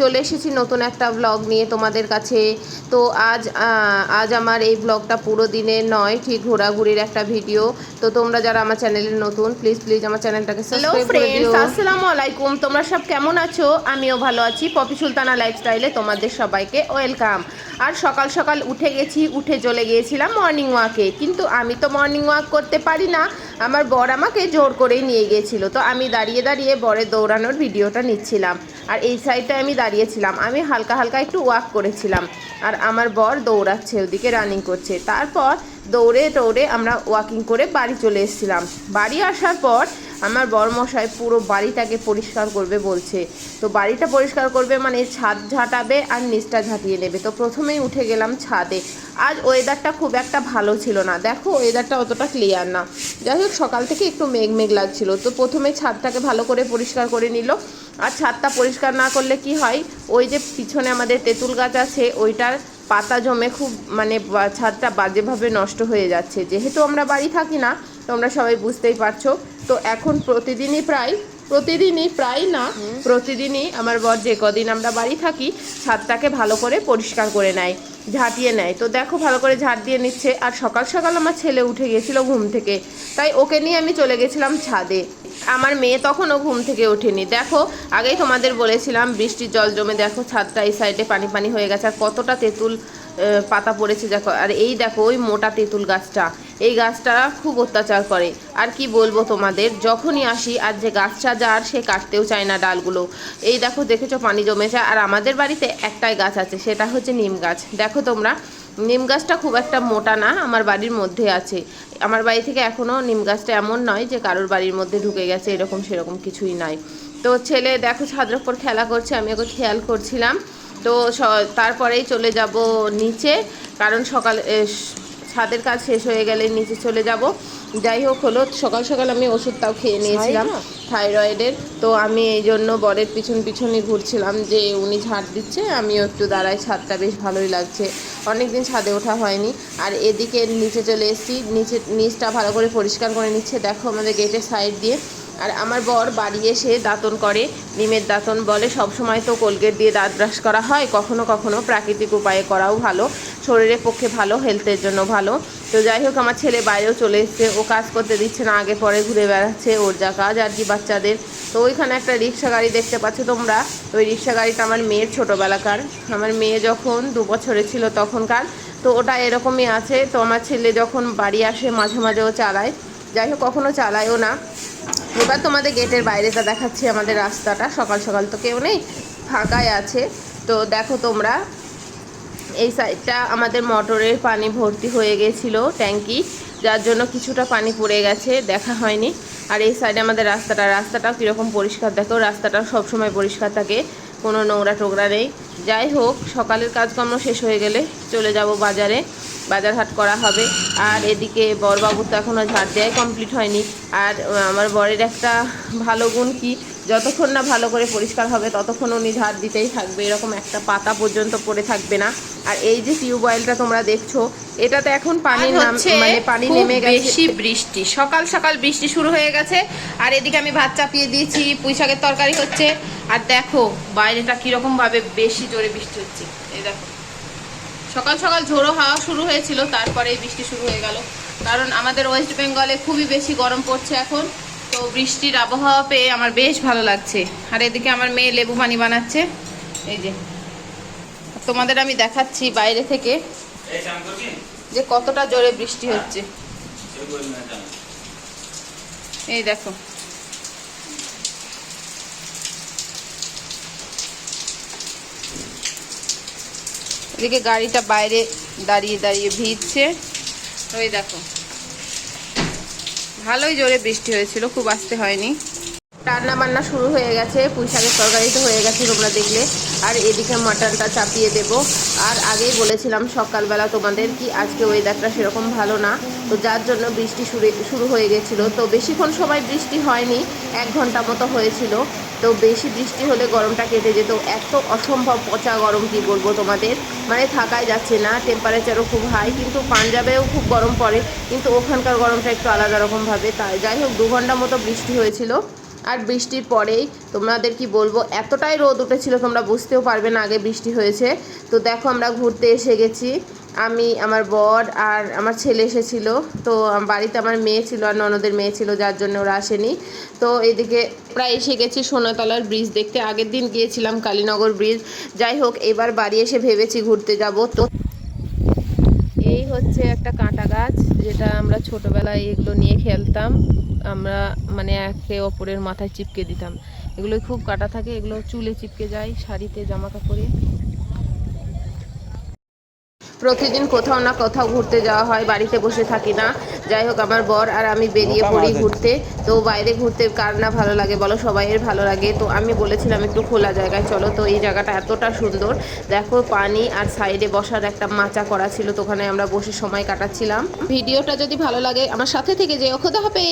চলে এসেছি নতুন একটা ব্লগ নিয়ে তোমাদের কাছে। তো আজ আজ আমার এই ব্লগটা পুরো দিনে নয় ঠিক ঘোরাঘুরির একটা ভিডিও তো তোমরা যারা আমার চ্যানেলে নতুন প্লিজ প্লিজ আমার চ্যানেলটাকে হ্যালো সাবস্ক্রাইব করে দিও। আসসালামু আলাইকুম। তোমরা সব কেমন আছো? আমিও ভালো আছি। পপি সুলতানা লাইফস্টাইলে তোমাদের সবাইকে ওয়েলকাম আর সকাল সকাল উঠে গেছি উঠে চলে গিয়েছিলাম মর্নিং ওয়াকে কিন্তু আমি তো মর্নিং ওয়াক করতে পারি না। আমার বর আমাকে জোর করেই নিয়ে গিয়েছিল। তো আমি দাঁড়িয়ে দাঁড়িয়ে বরের দৌড়ানোর ভিডিওটা নিচ্ছিলাম। আর এই সাইডটায় আমি দাঁড়িয়েছিলাম। আমি হালকা হালকা একটু ওয়াক করেছিলাম আর আমার বর দৌড়াচ্ছে, ওদিকে রানিং করছে। তারপর দৌড়ে দৌড়ে আমরা ওয়াকিং করে বাড়ি চলে এসেছিলাম। বাড়ি আসার পর আমার বরমশাই পুরো বাড়িটাকে পরিষ্কার করবে বলছে। তো বাড়িটা পরিষ্কার করবে মানে ছাদ ঝাঁটাবে আর নিচটা ঝাঁটিয়ে নেবে। তো প্রথমেই উঠে গেলাম ছাদে। আজ ওয়েদারটা খুব একটা ভালো ছিল না। দেখো ওয়েদারটা অতটা ক্লিয়ার না। যাই হোক, সকাল থেকে একটু মেঘ মেঘ লাগছিল। তো প্রথমে ছাদটাকে ভালো করে পরিষ্কার করে নিল। আর ছাদটা পরিষ্কার না করলে কি হয়? ওই যে পিছনে আমাদের তেঁতুল গাছ আছে, ওইটার পাতা জমে খুব মানে ছাদটা বাজেভাবে নষ্ট হয়ে যাচ্ছে। যেহেতু আমরা বাড়ি থাকি না তোমরা সবাই বুঝতেই পারছ। তো এখন প্রতিদিনই প্রায় প্রতিদিনই প্রায় না প্রতিদিনই আমার বর যে কদিন আমরা বাড়ি থাকি ছাদটাকে ভালো করে পরিষ্কার করে নেয় ঝাঁটিয়ে নেয়। তো দেখো ভালো করে ঝাঁট দিয়ে নিচ্ছে। আর সকাল সকাল আমার ছেলে উঠে গেছিল ঘুম থেকে। তাই ওকে নিয়ে আমি চলে গেছিলাম ছাদে। আমার মেয়ে তখনও ঘুম থেকে ওঠেনি। দেখো, আগেই তোমাদের বলেছিলাম, বৃষ্টির জল জমে দেখো ছাদটা এই সাইডে পানি পানি হয়ে গেছে, আর কতটা তেঁতুল পাতা পড়েছে দেখো। আর এই দেখো, ওই মোটা তেঁতুল গাছটা, এই গাছটা খুব অত্যাচার করে। আর কি বলব তোমাদের, যখনই আসি, আর যে গাছটা যার, সে কাটতেও চায় না ডালগুলো। এই দেখো, দেখেছ পানি জমেছে, আর আমাদের বাড়িতে একটাই গাছ আছে, সেটা হচ্ছে নিম গাছ। দেখো তোমরা নিম গাছটা খুব একটা মোটা না, আমার বাড়ির মধ্যে আছে। আমার বাড়ি থেকে এখনও নিম গাছটা এমন নয় যে কারোর বাড়ির মধ্যে ঢুকে গেছে, এরকম সেরকম কিছুই নাই তো ছেলে দেখো ছাদের ওপর খেলা করছে, আমি ওকে খেয়াল করছিলাম। তো তারপরেই চলে যাব নিচে, কারণ সকাল ছাদের কাজ শেষ হয়ে গেলে নিচে চলে যাব। যাই হোক হলো সকাল সকাল আমি ওষুধটাও খেয়ে নিয়েছিলাম থাইরয়েডের। তো আমি এই জন্য বরের পিছন পিছনই ঘুরছিলাম যে উনি ঝাড় দিচ্ছে আমিও একটু দাঁড়াই ছাদটা বেশ ভালোই লাগছে। অনেক দিন ছাদে ওঠা হয়নি। আর এদিকে নিচে চলে এসেছি নিচে নিচটা ভালো করে পরিষ্কার করে নিচ্ছে দেখো আমাদের গেটের সাইড দিয়ে। আর আমার বর বাড়ি এসে দাঁতন করে নিমের দাঁতন বলে সব সময় তো কোলগেট দিয়ে দাঁত ব্রাশ করা হয় কখনো কখনো প্রাকৃতিক উপায়ে করাও ভালো। শরীরের পক্ষে ভালো হেলথের জন্য ভালো। তো যাই হোক, আমার ছেলে বাইরেও চলে এসছে। ও কাজ করতে দিচ্ছে না, আগে পরে ঘুরে বেড়াচ্ছে। ওর যা কাজ আর কি বাচ্চাদের। তো ওইখানে একটা রিক্সা গাড়ি দেখতে পাচ্ছ তোমরা। ওই রিক্সা গাড়িটা আমার মেয়ের ছোটোবেলাকার। আমার মেয়ে যখন দু বছরে ছিল তখনকার। তো ওটা এরকমই আছে। তো আমার ছেলে যখন বাড়ি আসে, মাঝে মাঝে ও চালায়। যাই হোক, কখনো চালায়ও না। এবার তোমাদের গেটের বাইরেটা দেখাচ্ছি আমাদের রাস্তাটা। সকাল সকাল তো কেউ নেই, ফাঁকাই আছে। তো দেখো তোমরা এই সাইডটা আমাদের মোটরের পানি ভর্তি হয়ে গেছিল, ট্যাঙ্কি, যার জন্য কিছুটা পানি পড়ে গেছে, দেখা হয়নি। আর এই সাইডে আমাদের রাস্তাটা রাস্তাটাও কীরকম পরিষ্কার দেখো, রাস্তাটা সবসময় পরিষ্কার থাকে, কোনো নোংরা টোংরা নেই। যাই হোক, সকালের কাজকর্ম শেষ হয়ে গেলে চলে যাব বাজারে, বাজার হাট করা হবে। আর এদিকে বরবাবুর তো এখনও ঝাড় দেওয়াই কমপ্লিট হয়নি। আর আমার বরের একটা ভালো গুণ কি যতক্ষণ না ভালো করে পরিষ্কার হবে ততক্ষণ উনি ঝাড় দিতেই থাকবে। এরকম একটা পাতা পর্যন্ত পড়ে থাকবে না। আর এই যে টিউবওয়েলটা তোমরা দেখছ এটাতে এখন পানি মানে পানি নেমে গেছে। বেশি বৃষ্টি। সকাল সকাল বৃষ্টি শুরু হয়ে গেছে আর এদিকে আমি ভাত চাপিয়ে দিয়েছি পুঁই শাকের তরকারি হচ্ছে। আর দেখো বাইরেটা কীরকম ভাবে বেশি জোরে বৃষ্টি হচ্ছে। এই দেখো। সকাল সকাল ঝোড়ো হাওয়া শুরু হয়েছিল তারপরে বৃষ্টি শুরু হয়ে গেল। কারণ আমাদের ওয়েস্ট বেঙ্গলে খুবই বেশি গরম পড়ছে এখন। তো বৃষ্টির আবহাওয়া পেয়ে আমার বেশ ভালো লাগছে। আর এদিকে আমার মেয়ে লেবু পানি বানাচ্ছে। এই যে। তোমাদের আমি দেখাচ্ছি বাইরে থেকে যে কতটা জোরে বৃষ্টি হচ্ছে। এই দেখো। এদিকে গাড়িটা বাইরে দাঁড়িয়ে দাঁড়িয়ে ভিজছে। ওই দেখো। ভালোই জোরে বৃষ্টি হয়েছিল, খুব আসতে হয়নি। রান্না বান্না শুরু হয়ে গেছে, পুঁইশাকের তরকারি তো হয়ে গেছে তোমরা দেখলে। আর এদিকে মাটনটা চাপিয়ে দেব। আর আগেই বলেছিলাম সকালবেলা তোমাদের কি আজকে ওয়েদারটা সেরকম ভালো না। তো যার জন্য বৃষ্টি শুরু শুরু হয়ে গেছিল। তো বেশিক্ষণ সময় বৃষ্টি হয়নি, এক ঘণ্টা মতো হয়েছিল। তো বেশি বৃষ্টি হলে গরমটা কেটে যেত, এত অসম্ভব পচা গরম কি বলব তোমাদের? মানে থাকাই যাচ্ছে না টেম্পারেচারও খুব হাই কিন্তু পাঞ্জাবেও খুব গরম পড়ে, কিন্তু ওখানকার গরমটা একটু আলাদা রকমভাবে তাই যাই হোক, দু ঘণ্টা মতো বৃষ্টি হয়েছিল, আর বৃষ্টির পরেই তোমাদের কি বলব, এতটাই রোদ উঠেছিল তোমরা বুঝতেও পারবে না আগে বৃষ্টি হয়েছে। তো দেখো আমরা ঘুরতে এসে গেছি। আমি, আমার বর আর আমার ছেলে এসেছিল। তো বাড়িতে আমার মেয়ে ছিল আর ননদের মেয়ে ছিল, যার জন্য ওরা আসেনি। তো এদিকে প্রায় এসে গেছি সোনাতলার ব্রিজ দেখতে। আগের দিন গিয়েছিলাম কালীনগর ব্রিজ। যাই হোক, এবার বাড়ি এসে ভেবেছি ঘুরতে যাব। তো এই হচ্ছে একটা কাঁটা গাছ, যেটা আমরা ছোটোবেলায় এগুলো নিয়ে খেলতাম। আমরা মানে একে অপরের মাথায় চিপকে দিতাম। এগুলো খুব কাটা থাকে, এগুলো চুলে চিপকে যায়, শাড়িতে জামা কাপড়ে প্রতিদিন কোথাও না কোথাও ঘুরতে যাওয়া হয় বাড়িতে বসে থাকি না। যাই হোক আমার বর আর আমি বেরিয়ে পড়ি ঘুরতে। তো বাইরে ঘুরতে কার না ভালো লাগে বলো? সবাইয়ের ভালো লাগে। তো আমি বলেছিলাম একটু খোলা জায়গায় চলো। তো এই জায়গাটা এতটা সুন্দর। দেখো পানি আর সাইডে বসার একটা মাচা করা ছিল তো ওখানে আমরা বসে সময় কাটাচ্ছিলাম। ভিডিওটা যদি ভালো লাগে আমার সাথে থেকে যেও। খোদা হবে